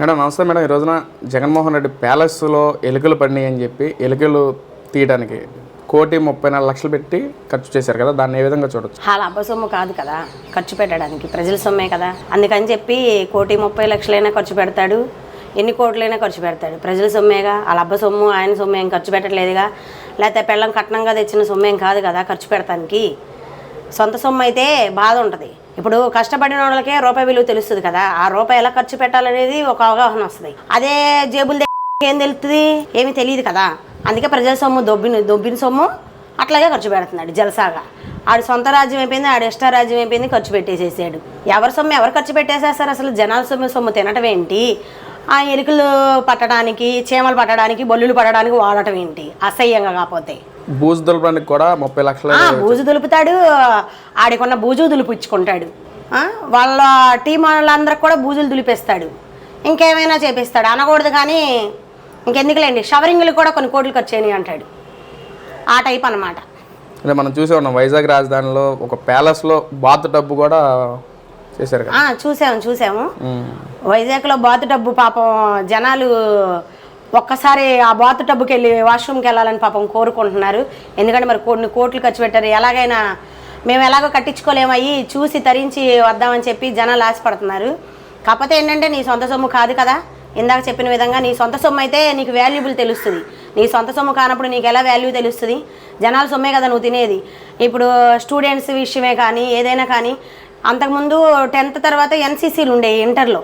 Madam నమస్తే madam. ఈ రోజున జగన్మోహన్ రెడ్డి ప్యాలెస్లో ఎలుకలు పడినాయి అని చెప్పి ఎలుకలు తీయడానికి కోటి ముప్పై నాలుగు లక్షలు పెట్టి ఖర్చు చేశారు కదా దాన్ని ఏ విధంగా చూడొచ్చు? అలా అబ్బ సొమ్ము కాదు కదా ఖర్చు పెట్టడానికి ప్రజల సొమ్మే కదా. అందుకని చెప్పి కోటి ముప్పై లక్షలైనా ఖర్చు పెడతాడు ఎన్ని కోట్లైనా ఖర్చు పెడతాడు. ప్రజల సొమ్మేగా వాళ్ళ అబ్బ సొమ్ము ఆయన సొమ్ము ఏం ఖర్చు పెట్టట్లేదుగా. లేకపోతే పెళ్ళం కట్నంగా తెచ్చిన సొమ్ము ఏం కాదు కదా ఖర్చు పెడతానికి. సొంత సొమ్ము అయితే బాధ ఉంటుంది. ఇప్పుడు కష్టపడిన వాళ్ళకే రూపాయి విలువ తెలుస్తుంది కదా. ఆ రూపాయి ఎలా ఖర్చు పెట్టాలనేది ఒక అవగాహన వస్తుంది. అదే జేబుల ఏం తెలుస్తుంది ఏమీ తెలియదు కదా. అందుకే ప్రజల సొమ్ము దొబ్బిన దొబ్బిన సొమ్ము అట్లాగే ఖర్చు పెడుతున్నాడు జలసాగా. ఆడు సొంత రాజ్యం అయిపోయింది ఆడు ఇష్ట రాజ్యం అయిపోయింది ఖర్చు పెట్టేసేసాడు. ఎవరి సొమ్ము ఎవరు ఖర్చు పెట్టేసేస్తారు అసలు? జనాల సొమ్ము సొమ్ము తినటం ఏంటి? ఆ ఎలుకలు పట్టడానికి చీమలు పట్టడానికి బొల్లులు పట్టడానికి వాడటం ఏంటి? అసహ్యంగా కాకపోతే. బూజు దులపడానికి కూడా ముప్పై లక్షలు బూజు దులుపుతాడు ఆడికున్న బూజు దులిపించుకుంటాడు వాళ్ళ టీం వాళ్ళందరికి కూడా బూజులు దులిపేస్తాడు. ఇంకేమైనా చేపిస్తాడు. అనకూడదు కానీ ఇంకెందుకులేండి షవరింగ్లు కూడా కొన్ని కోట్లు ఖర్చు అయినాయి అంటాడు. ఆ టైప్ అన్నమాట. అంటే మనం చూసే ఉన్నాం వైజాగ్ రాజధానిలో ఒక ప్యాలెస్లో బాత్ టబ్బు కూడా చేశారు చూసాము. చూసాము. వైజాగ్లో బాతు టబ్బు పాపం జనాలు ఒక్కసారి ఆ బాతు టబ్బుకి వెళ్ళి వాష్రూమ్కి వెళ్ళాలని పాపం కోరుకుంటున్నారు. ఎందుకంటే మరి కొన్ని కోట్లు ఖర్చు పెట్టారు. ఎలాగైనా మేము ఎలాగో కట్టించుకోలేమయ్యి చూసి తరించి వద్దామని చెప్పి జనాలు ఆశపడుతున్నారు. కాకపోతే ఏంటంటే నీ సొంత సొమ్ము కాదు కదా. ఇందాక చెప్పిన విధంగా నీ సొంత సొమ్ము అయితే నీకు వాల్యుబుల్ తెలుస్తుంది. నీ సొంత సొమ్ము కానప్పుడు నీకు ఎలా వాల్యూ తెలుస్తుంది? జనాల సొమ్మే కదా నువ్వు తినేది. ఇప్పుడు స్టూడెంట్స్ విషయమే కానీ ఏదైనా కానీ అంతకుముందు టెన్త్ తర్వాత ఎన్సీసీలు ఉండేవి ఇంటర్లో.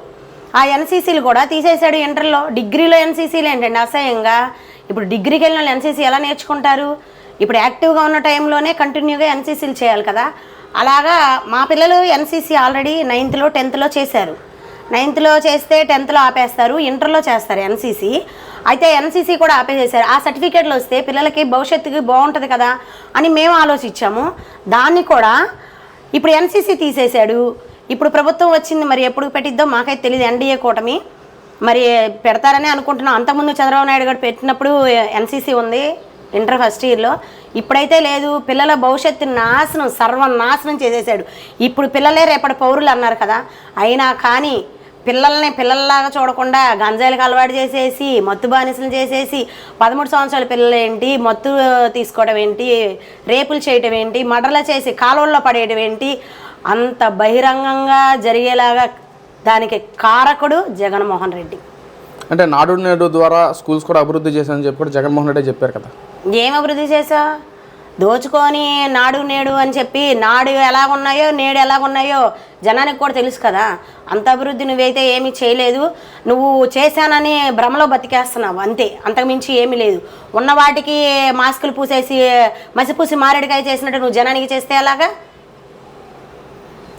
ఆ ఎన్సీసీలు కూడా తీసేశాడు ఇంటర్లో. డిగ్రీలో ఎన్సీసీలు ఏంటండి? అసహ్యంగా. ఇప్పుడు డిగ్రీకి వెళ్ళిన వాళ్ళు ఎన్సీసీ ఎలా నేర్చుకుంటారు? ఇప్పుడు యాక్టివ్గా ఉన్న టైంలోనే కంటిన్యూగా ఎన్సీసీలు చేయాలి కదా. అలాగా మా పిల్లలు ఎన్సీసీ ఆల్రెడీ నైన్త్లో టెన్త్లో చేశారు. నైన్త్లో చేస్తే టెన్త్లో ఆపేస్తారు ఇంటర్లో చేస్తారు ఎన్సీసీ. అయితే ఎన్సీసీ కూడా ఆపేసేసారు. ఆ సర్టిఫికేట్లు వస్తే పిల్లలకి భవిష్యత్తుకి బాగుంటుంది కదా అని మేము ఆలోచించాము. దాన్ని కూడా ఇప్పుడు ఎన్సీసీ తీసేశాడు. ఇప్పుడు ప్రభుత్వం వచ్చింది మరి ఎప్పుడు పెట్టిద్దో మాకైతే తెలియదు ఎన్డీఏ కూటమి. మరి పెడతారని అనుకుంటున్నాం. అంతకుముందు చంద్రబాబు నాయుడు గారు పెట్టినప్పుడు ఎన్సీసీ ఉంది ఇంటర్ ఫస్ట్ ఇయర్లో. ఇప్పుడైతే లేదు పిల్లల భవిష్యత్తు నాశనం సర్వనాశనం చేసేసాడు. ఇప్పుడు పిల్లలే రేపటి పౌరులు అన్నారు కదా. అయినా కానీ పిల్లల్ని పిల్లల్లాగా చూడకుండా గంజాయిలకు అలవాటు చేసేసి మత్తు బానిసలు చేసేసి పదమూడు సంవత్సరాల పిల్లలు ఏంటి మత్తు తీసుకోవడం ఏంటి రేపులు చేయటం ఏంటి మడల చేసి కాలువల్లో పడేయడం ఏంటి అంత బహిరంగంగా జరిగేలాగా దానికి కారకుడు జగన్మోహన్ రెడ్డి. అంటే నాడు నేడు ద్వారా స్కూల్స్ కూడా అభివృద్ధి చేశారని చెప్పి కూడా జగన్మోహన్ రెడ్డి చెప్పారు కదా. ఏం అభివృద్ధి చేసా దోచుకొని నాడు నేడు అని చెప్పి నాడు ఎలాగున్నాయో నేడు ఎలాగున్నాయో జనానికి కూడా తెలుసు కదా. అంత అభివృద్ధి నువ్వైతే ఏమీ చేయలేదు. నువ్వు చేశానని భ్రమలో బతికేస్తున్నావు అంతే. అంతకుమించి ఏమీ లేదు. ఉన్న వాటికి మాస్కులు పూసేసి మసిపూసి మారేడుకాయ చేసినట్టు నువ్వు జనానికి చేస్తే ఎలాగా?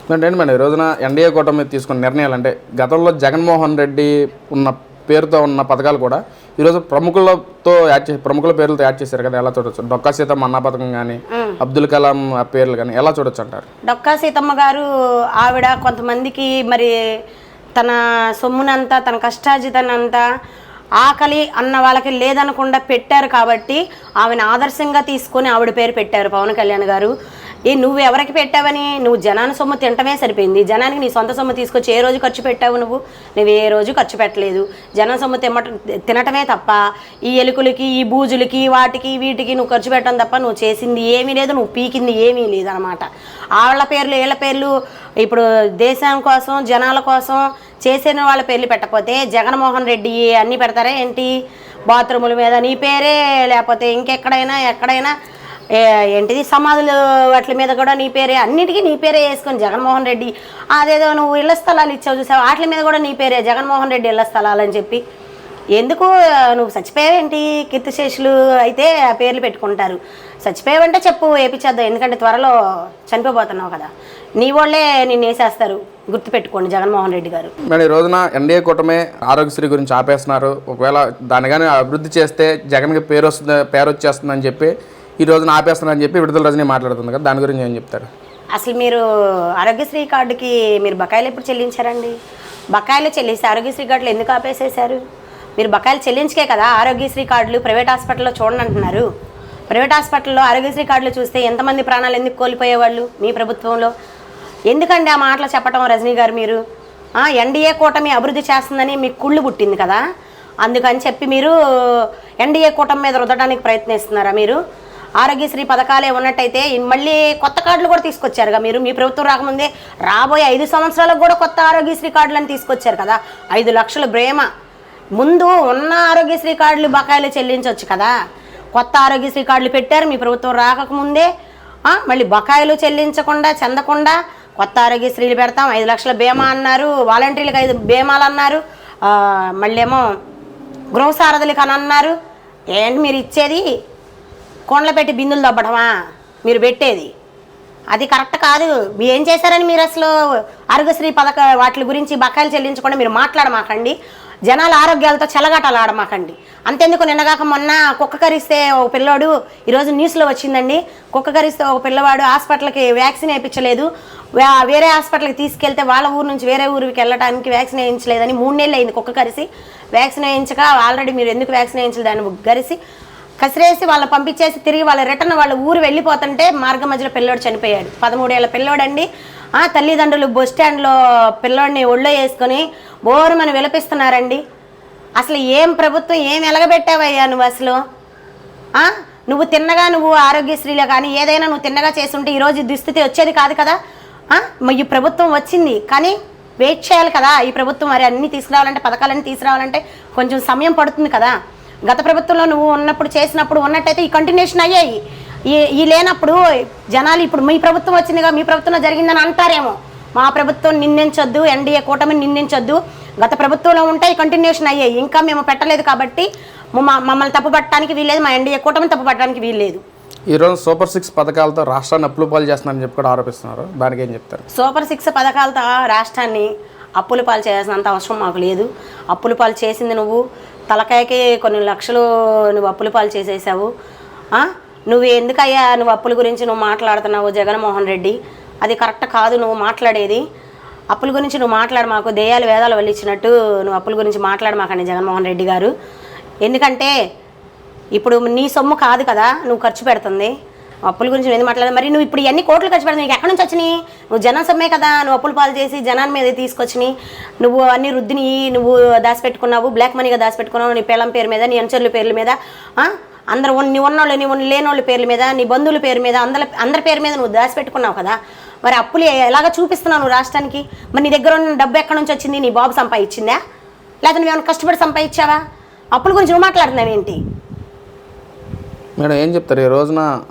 ఏంటి మేడం ఈ రోజున ఎన్డీఏ కూటమి మీద తీసుకున్న నిర్ణయాలు అంటే గతంలో జగన్మోహన్ రెడ్డి ఉన్న పేరుతో ఉన్న పథకాలు కూడా ఈరోజు ప్రముఖులతో యాడ్ చేసి ప్రముఖుల పేర్లతో యాడ్ చేశారు కదా ఎలా చూడొచ్చు? డొక్కా సీతమ్మ అన్న పథకం కానీ అబ్దుల్ కలాం ఆ పేర్లు కానీ ఎలా చూడొచ్చు అంటారు? డొక్కా సీతమ్మ గారు ఆవిడ కొంతమందికి మరి తన సొమ్మునంతా తన కష్టార్జితనంతా ఆకలి అన్న వాళ్ళకి లేదనకుండా పెట్టారు కాబట్టి ఆమెను ఆదర్శంగా తీసుకొని ఆవిడ పేరు పెట్టారు పవన్ కళ్యాణ్ గారు. ఏ నువ్వు ఎవరికి పెట్టావని? నువ్వు జనాన్ని సొమ్ము తింటమే సరిపోయింది. జనానికి నీ సొంత సొమ్ము తీసుకొచ్చి ఏ రోజు ఖర్చు పెట్టావు నువ్వు? నువ్వు ఏ రోజు ఖర్చు పెట్టలేదు. జనం సొమ్ము తిమ్మట తినటమే తప్ప ఈ ఎలుకలకి ఈ బూజులకి వాటికి వీటికి నువ్వు ఖర్చు పెట్టడం తప్ప నువ్వు చేసింది ఏమీ లేదు నువ్వు పీకింది ఏమీ లేదు అనమాట వాళ్ళ పేర్లు వీళ్ళ పేర్లు ఇప్పుడు దేశం కోసం జనాల కోసం చేసిన వాళ్ళ పేర్లు పెట్టకపోతే జగన్మోహన్ రెడ్డి అన్నీ పెడతారా ఏంటి? బాత్రూముల మీద నీ పేరే లేకపోతే ఇంకెక్కడైనా ఎక్కడైనా ఏంటిది? సమాధులు వాటి మీద కూడా నీ పేరే అన్నిటికీ నీ పేరే వేసుకొని జగన్మోహన్ రెడ్డి. అదేదో నువ్వు ఇళ్ళ స్థలాలు ఇచ్చావు చూసావు? వాటి మీద కూడా నీ పేరే జగన్మోహన్ రెడ్డి ఇళ్ళ స్థలాలు అని చెప్పి ఎందుకు నువ్వు చచ్చిపోయావేంటి? కీర్తిశేషులు అయితే ఆ పేర్లు పెట్టుకుంటారు. చచ్చిపోయావంటే చెప్పు వేపించేద్దాం ఎందుకంటే త్వరలో చనిపోబోతున్నావు కదా. నీ వాళ్ళే నిన్ను వేసేస్తారు. గుర్తుపెట్టుకోండి జగన్మోహన్ రెడ్డి గారు. మేడం ఈ రోజున ఎన్డీఏ కూటమి ఆరోగ్యశ్రీ గురించి ఆపేస్తున్నారు. ఒకవేళ దాన్ని కానీ అభివృద్ధి చేస్తే జగన్కి పేరు వస్తుంది పేరు వచ్చేస్తుందని చెప్పి ఈ రోజున ఆపేస్తున్నారని చెప్పి విడుదల రజనీ మాట్లాడుతుంది కదా. దాని గురించి ఏం చెప్తారు? అసలు మీరు ఆరోగ్యశ్రీ కార్డుకి మీరు బకాయిలు ఎప్పుడు చెల్లించారండి? బకాయిలు చెల్లిస్తే ఆరోగ్యశ్రీ కార్డులు ఎందుకు ఆపేసేశారు? మీరు బకాయిలు చెల్లించకే కదా ఆరోగ్యశ్రీ కార్డులు ప్రైవేట్ హాస్పిటల్లో చూడండి అంటున్నారు. ప్రైవేట్ హాస్పిటల్లో ఆరోగ్యశ్రీ కార్డులు చూస్తే ఎంతమంది ప్రాణాలు ఎందుకు కోల్పోయేవాళ్ళు మీ ప్రభుత్వంలో? ఎందుకండి ఆ మాటలు చెప్పటం రజనీ గారు మీరు? ఎన్డీఏ కూటమి అభివృద్ధి చేస్తుందని మీకు కుళ్ళు పుట్టింది కదా. అందుకని చెప్పి మీరు ఎన్డీఏ కూటమి మీద రుద్దడానికి ప్రయత్నిస్తున్నారా మీరు? ఆరోగ్యశ్రీ పథకాలే ఉన్నట్టయితే మళ్ళీ కొత్త కార్డులు కూడా తీసుకొచ్చారుగా మీరు? మీ ప్రభుత్వం రాకముందే రాబోయే ఐదు సంవత్సరాలకు కూడా కొత్త ఆరోగ్యశ్రీ కార్డులను తీసుకొచ్చారు కదా. ఐదు లక్షల బ్రేమ. ముందు ఉన్న ఆరోగ్యశ్రీ కార్డులు బకాయిలు చెల్లించవచ్చు కదా. కొత్త ఆరోగ్యశ్రీ కార్డులు పెట్టారు మీ ప్రభుత్వం రాకముందే. మళ్ళీ బకాయిలు చెల్లించకుండా చెందకుండా కొత్త ఆరోగ్యశ్రీలు పెడతాం. ఐదు లక్షల బీమా అన్నారు వాలంటీర్లకు ఐదు బీమాలు అన్నారు. మళ్ళీ మళ్ళేమో గృహసారథులకు అని అన్నారు. ఏంటి మీరు ఇచ్చేది? కొండలు పెట్టి బిందులు దబ్బడమా? మీరు పెట్టేది. అది కరెక్ట్ కాదు. మీ ఏం చేశారని మీరు అసలు ఆరోగ్యశ్రీ పథక వాటి గురించి బకాయిలు చెల్లించకుండా మీరు మాట్లాడమాకండి. జనాల ఆరోగ్యాలతో చెలగాటలు ఆడమాకండి. అంతెందుకు నిన్నగాక మొన్న కుక్క కరిస్తే ఒక పిల్లోడు ఈరోజు న్యూస్లో వచ్చిందండి. కుక్క కరిస్తే ఒక పిల్లవాడు హాస్పిటల్కి వ్యాక్సిన్ వేయించలేదు. వేరే హాస్పిటల్కి తీసుకెళ్తే వాళ్ళ ఊరు నుంచి వేరే ఊరికి వెళ్ళడానికి వ్యాక్సిన్ వేయించలేదని మూడు నెలలు అయింది కుక్క కరిసి. వ్యాక్సిన్ వేయించక ఆల్రెడీ మీరు ఎందుకు వ్యాక్సిన్ వేయించలేదు దాన్ని గరిసి కసిరేసి వాళ్ళని పంపించేసి తిరిగి వాళ్ళ రిటర్న్ వాళ్ళ ఊరు వెళ్ళిపోతుంటే మార్గ మధ్యలో పిల్లోడు చనిపోయాడు. పదమూడేళ్ళ పిల్లోడండి. తల్లిదండ్రులు బస్ స్టాండ్లో పిల్లోడిని ఒళ్ళో వేసుకొని బోరుమని విలపిస్తున్నారండి. అసలు ఏం ప్రభుత్వం ఏం ఎలగబెట్టావయ్యా నువ్వు అసలు? నువ్వు తిన్నగా నువ్వు ఆరోగ్యశ్రీలో కానీ ఏదైనా నువ్వు తిన్నగా చేస్తుంటే ఈరోజు దుస్థితి వచ్చేది కాదు కదా? ఈ ప్రభుత్వం వచ్చింది. కానీ వెయిట్ చేయాలి కదా. ఈ ప్రభుత్వం మరి అన్ని తీసుకురావాలంటే పథకాలన్నీ తీసుకురావాలంటే కొంచెం సమయం పడుతుంది కదా. గత ప్రభుత్వంలో నువ్వు ఉన్నప్పుడు చేసినప్పుడు ఉన్నట్టయితే ఈ కంటిన్యూషన్ అయ్యాయి. ఈ ఈ లేనప్పుడు జనాలు ఇప్పుడు మీ ప్రభుత్వం వచ్చిందిగా మీ ప్రభుత్వంలో జరిగిందని అంటారేమో. మా ప్రభుత్వం నిందించొద్దు ఎన్డీఏ కూటమిని నిందించొద్దు. గత ప్రభుత్వంలో ఉంటే ఈ కంటిన్యూషన్ అయ్యాయి. ఇంకా మేము పెట్టలేదు కాబట్టి మమ్మ- మమ్మల్ని తప్పు పట్టడానికి వీల్లేదు మా ఎన్డీఏ కూటమిని తప్పు పట్టడానికి వీల్లేదు. ఈరోజు సూపర్ సిక్స్ పథకాలతో రాష్ట్రాన్ని అప్పులు పాలు చేస్తున్నారని చెప్పి కూడా ఆరోపిస్తున్నారు. దానికి ఏం చెప్తారు? సూపర్ సిక్స్ పథకాలతో రాష్ట్రాన్ని అప్పుల పాలు చేయాల్సినంత అవసరం మాకు లేదు. అప్పుల పాలు చేసింది నువ్వు. తలకాయకి కొన్ని లక్షలు నువ్వు అప్పుల పాలు చేసేసావు? నువ్వు ఎందుకయ్యా నువ్వు అప్పుల గురించి నువ్వు మాట్లాడుతున్నావు జగన్మోహన్ రెడ్డి? అది కరెక్ట్ కాదు నువ్వు మాట్లాడేది. అప్పుల గురించి నువ్వు మాట్లాడు మాకు దేయాలు వేదాలు వెళ్ళిచ్చినట్టు నువ్వు అప్పుల గురించి మాట్లాడు మాకండి జగన్మోహన్ రెడ్డి గారు. ఎందుకంటే ఇప్పుడు నీ సొమ్ము కాదు కదా నువ్వు ఖర్చు పెడుతుంది. అప్పుల గురించి నువ్వు ఎందుకు మాట్లాడదు మరి నువ్వు ఇప్పుడు ఎన్ని కోట్లు ఖర్చు పెడతావు నీకు ఎక్కడి నుంచి వచ్చినాయి? నువ్వు జనం సొమ్మే కదా నువ్వు అప్పులు పాలు చేసి జనాన్ని మీద తీసుకొచ్చినాయి. నువ్వు అన్ని రుద్దిని నువ్వు దాచిపెట్టుకున్నావు బ్లాక్ మనీగా దాచిపెట్టుకున్నావు నీ పిల్లం పేరు మీద నీ అనుచరుల పేర్ల మీద అందరు ఉన్న- నీ ఉన్నోళ్ళు నీ ఉన్న లేనోళ్ళ పేర్ల మీద నీ బంధువుల పేరు మీద అందరి అందరి పేరు మీద నువ్వు దాచిపెట్టుకున్నావు కదా? మరి అప్పులు ఎలాగ చూపిస్తున్నావు నువ్వు రాష్ట్రానికి? మరి నీ దగ్గర ఉన్న డబ్బు ఎక్కడి నుంచి వచ్చింది? నీ బాబు సంపాదించిందా? లేకపోతే నువ్వేమైనా కష్టపడి సంపాదించావా? అప్పుల గురించి నువ్వు మాట్లాడుతున్నావు ఏంటి? మేడం ఏం చెప్తారు? ఈ రోజున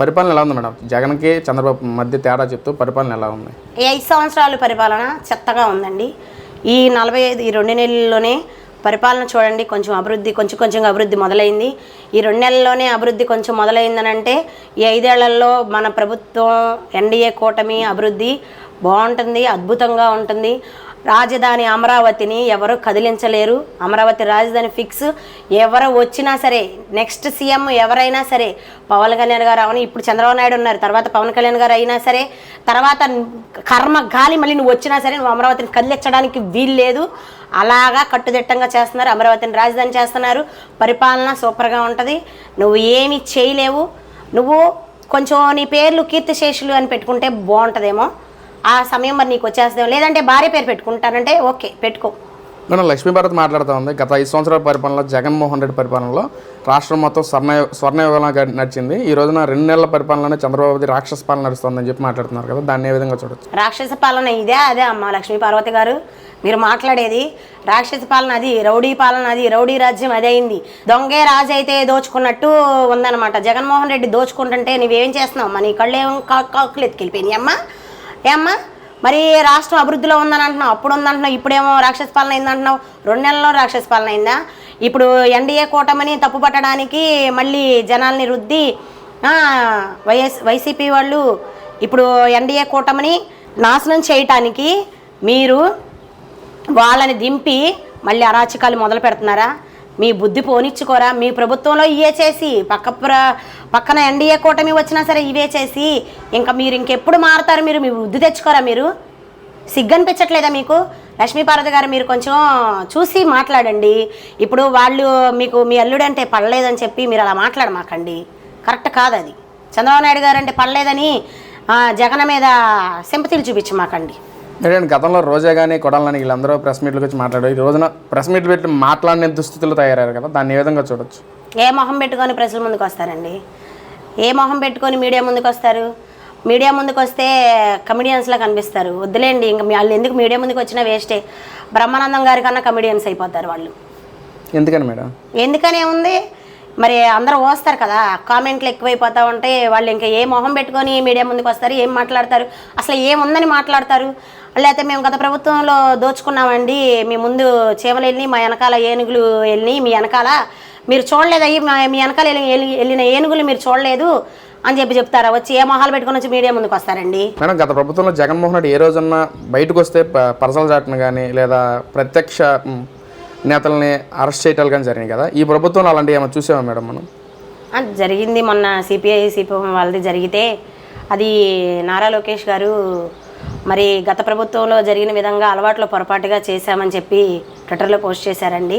పరిపాలన ఎలా ఉంది మేడం? జగన్కి చంద్రబాబు మధ్య తేడా చెప్తూ పరిపాలన ఎలా ఉంది? ఈ ఐదు సంవత్సరాల పరిపాలన చెత్తగా ఉందండి. ఈ నలభై ఐదు ఈ రెండు నెలల్లోనే పరిపాలన చూడండి కొంచెం అభివృద్ధి కొంచెం కొంచెం అభివృద్ధి మొదలైంది. ఈ రెండు నెలల్లోనే అభివృద్ధి కొంచెం మొదలైందని అంటే ఈ ఐదేళ్ళలో మన ప్రభుత్వం ఎన్డీఏ కూటమి అభివృద్ధి బాగుంటుంది అద్భుతంగా ఉంటుంది. రాజధాని అమరావతిని ఎవరు కదిలించలేరు. అమరావతి రాజధాని ఫిక్స్. ఎవరు వచ్చినా సరే నెక్స్ట్ సీఎం ఎవరైనా సరే పవన్ కళ్యాణ్ గారు అవని ఇప్పుడు చంద్రబాబు నాయుడు ఉన్నారు. తర్వాత పవన్ కళ్యాణ్ గారు అయినా సరే తర్వాత కర్మ గాలి మళ్ళీ నువ్వు వచ్చినా సరే నువ్వు అమరావతిని కదిలించడానికి వీలు లేదు అలాగా కట్టుదిట్టంగా చేస్తున్నారు. అమరావతిని రాజధాని చేస్తున్నారు. పరిపాలన సూపర్గా ఉంటుంది. నువ్వు ఏమి చేయలేవు. నువ్వు కొంచెం నీ పేర్లు కీర్తిశేషులు అని పెట్టుకుంటే బాగుంటుందేమో. ఆ సమయం మరి నీకు వచ్చేస్తుందేమో. లేదంటే భార్య పేరు పెట్టుకుంటానంటే ఓకే పెట్టుకో. మేడం లక్ష్మీభారత్ మాట్లాడుతూ ఉంది. గత ఐదు సంవత్సరాల పరిపాలనలో జగన్మోహన్ రెడ్డి పరిపాలనలో రాష్ట్రం మొత్తం స్వర్ణ స్వర్ణయుగంగా గ- నడిచింది. ఈ రోజున రెండు నెలల పరిపాలనలోనే చంద్రబాబుది రాక్షస పాలన నడుస్తుందని చెప్పి మాట్లాడుతున్నారు కదా దాన్ని ఏ విధంగా చూడొచ్చు? రాక్షస పాలన ఇదే అదే అమ్మ లక్ష్మీ పార్వతి గారు. మీరు మాట్లాడేది రాక్షస పాలన అది రౌడీ పాలన అది రౌడీ రాజ్యం అదే అయింది. దొంగే రాజు అయితే దోచుకున్నట్టు ఉందన్నమాట. జగన్మోహన్ రెడ్డి దోచుకుంటుంటే నువ్వేం చేస్తున్నావు అమ్మా నీ కళ్ళు ఏం కాకులు ఎత్తుకెళ్ళిపోయినాయి అమ్మా ఏమ్మా? మరి రాష్ట్రం అభివృద్ధిలో ఉందని అంటున్నావు? అప్పుడు ఉందంటున్నావు ఇప్పుడేమో రాక్షస పాలన అయింది అంటున్నావు. రెండు నెలల్లో రాక్షస పాలన అయిందా? ఇప్పుడు ఎన్డీఏ కూటమిని తప్పు పట్టడానికి మళ్ళీ జనాల్ని రుద్ది వైఎస్ వైసీపీ వాళ్ళు ఇప్పుడు ఎన్డీఏ కూటమిని నాశనం చేయటానికి మీరు వాళ్ళని దింపి మళ్ళీ అరాచకాలు మొదలు పెడుతున్నారా? మీ బుద్ధి పోనిచ్చుకోరా? మీ ప్రభుత్వంలో ఇయే చేసి పక్క ప్ర పక్కన ఎన్డీఏ కూటమి వచ్చినా సరే ఇవే చేసి ఇంకా మీరు ఇంకెప్పుడు మారుతారు? మీరు మీ వృద్ధి తెచ్చుకోరా మీరు? సిగ్గనిపించట్లేదా మీకు? లక్ష్మీపార్వతి గారు మీరు కొంచెం చూసి మాట్లాడండి. ఇప్పుడు వాళ్ళు మీకు మీ అల్లుడంటే పడలేదని చెప్పి మీరు అలా మాట్లాడమాకండి. కరెక్ట్ కాదు అది. చంద్రబాబు నాయుడు గారు అంటే పడలేదని జగన్ మీద సింపతిలు చూపించమాకండి. ఏంటంటే గతంలో రోజా కానీ కొడాలని వీళ్ళందరూ ప్రెస్ మీట్లకు వచ్చి మాట్లాడారు. ఈ రోజున ప్రెస్ మీట్లు పెట్టి మాట్లాడిన దుస్థితులు తయారయ్యారు కదా దాన్ని ఏ విధంగా చూడొచ్చు? ఏ మొహం పెట్టుకొని ప్రజల ముందుకు వస్తారండి? ఏ మొహం పెట్టుకొని మీడియా ముందుకు వస్తారు? మీడియా ముందుకు వస్తే కమెడియన్స్లా కనిపిస్తారు. వద్దులేండి ఇంక వాళ్ళు ఎందుకు మీడియా ముందుకు వచ్చినా వేస్టే బ్రహ్మానందం గారి కన్నా కమెడియన్స్ అయిపోతారు వాళ్ళు. ఎందుకని మేడం? ఎందుకనే ఉంది? మరి అందరూ వస్తారు కదా కామెంట్లు ఎక్కువైపోతా ఉంటే వాళ్ళు ఇంకా ఏ మొహం పెట్టుకొని మీడియా ముందుకు వస్తారు ఏం మాట్లాడతారు? అసలు ఏముందని మాట్లాడతారు? లేకపోతే మేము గత ప్రభుత్వంలో దోచుకున్నామండి మీ ముందు చీమలు వెళ్ళి మా వెనకాల ఏనుగులు వెళ్ళి మీ వెనకాల మీరు చూడలేదు అయ్యి మా- వెనకాల వెళ్ళి- వెళ్ళి- వెళ్ళిన ఏనుగులు మీరు చూడలేదు అని చెప్పి చెప్తారా? వచ్చి ఏ మొహాలు పెట్టుకొని వచ్చి మీడియా ముందుకు వస్తారండి? మేడం గత ప్రభుత్వంలో జగన్మోహన్ రెడ్డి ఏ రోజున్నా బయటకు వస్తే ప- పరసల చాటును కానీ లేదా ప్రత్యక్ష నేతల్ని అరెస్ట్ చేయటాలు కానీ జరిగినాయి కదా. ఈ ప్రభుత్వంలో అలాంటివి ఏమైనా చూసామా మేడం మనం? జరిగింది మొన్న సిపిఐ సిపిఎం వాళ్ళది జరిగితే అది నారా లోకేష్ గారు మరి గత ప్రభుత్వంలో జరిగిన విధంగా అలవాట్లో పొరపాటుగా చేశామని చెప్పి ట్విట్టర్లో పోస్ట్ చేశారండి.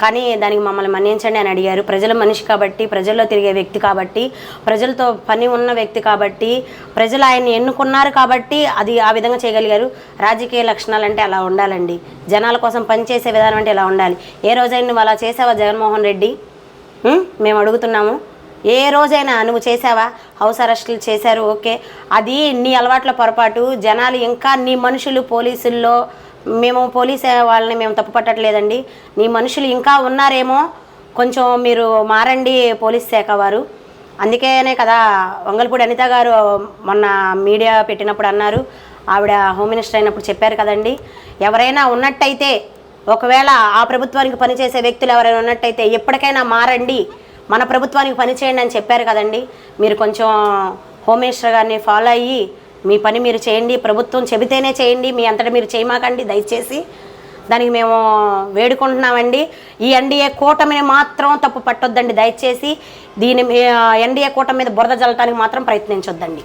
కానీ దానికి మమ్మల్ని మన్నించండి అని అడిగారు. ప్రజల మనిషి కాబట్టి ప్రజల్లో తిరిగే వ్యక్తి కాబట్టి ప్రజలతో పని ఉన్న వ్యక్తి కాబట్టి ప్రజలు ఆయన్ని ఎన్నుకున్నారు కాబట్టి అది ఆ విధంగా చేయగలిగారు. రాజకీయ లక్షణాలు అంటే అలా ఉండాలండి. జనాల కోసం పనిచేసే విధానం అంటే ఇలా ఉండాలి. ఏ రోజైనా నువ్వు అలా చేసావా జగన్మోహన్ రెడ్డి? మేము అడుగుతున్నాము. ఏ రోజైనా నువ్వు చేసావా? హౌస్ అరెస్టులు చేశారు ఓకే. అది నీ అలవాట్ల పొరపాటు. జనాలు ఇంకా నీ మనుషులు పోలీసుల్లో మేము పోలీస్ వాళ్ళని మేము తప్పు పట్టట్లేదండి. నీ మనుషులు ఇంకా ఉన్నారేమో కొంచెం మీరు మారండి పోలీస్ శాఖ వారు. అందుకేనే కదా వంగల్పూడి అనిత గారు మొన్న మీడియా పెట్టినప్పుడు అన్నారు. ఆవిడ హోమ్ మినిస్టర్ అయినప్పుడు చెప్పారు కదండి. ఎవరైనా ఉన్నట్టయితే ఒకవేళ ఆ ప్రభుత్వానికి పనిచేసే వ్యక్తులు ఎవరైనా ఉన్నట్టయితే ఎప్పటికైనా మారండి మన ప్రభుత్వానికి పనిచేయండి అని చెప్పారు కదండి. మీరు కొంచెం హోమ్ మినిస్టర్ గారిని ఫాలో అయ్యి మీ పని మీరు చేయండి ప్రభుత్వం చెబితేనే చేయండి మీ అంతటా మీరు చేయమాకండి దయచేసి. దానికి మేము వేడుకుంటున్నామండి. ఈ ఎన్డీఏ కూటమిని మాత్రం తప్పు పట్టొద్దండి దయచేసి. దీని ఎన్డీఏ కూటమి మీద బురద జల్లటానికి మాత్రం ప్రయత్నించొద్దండి.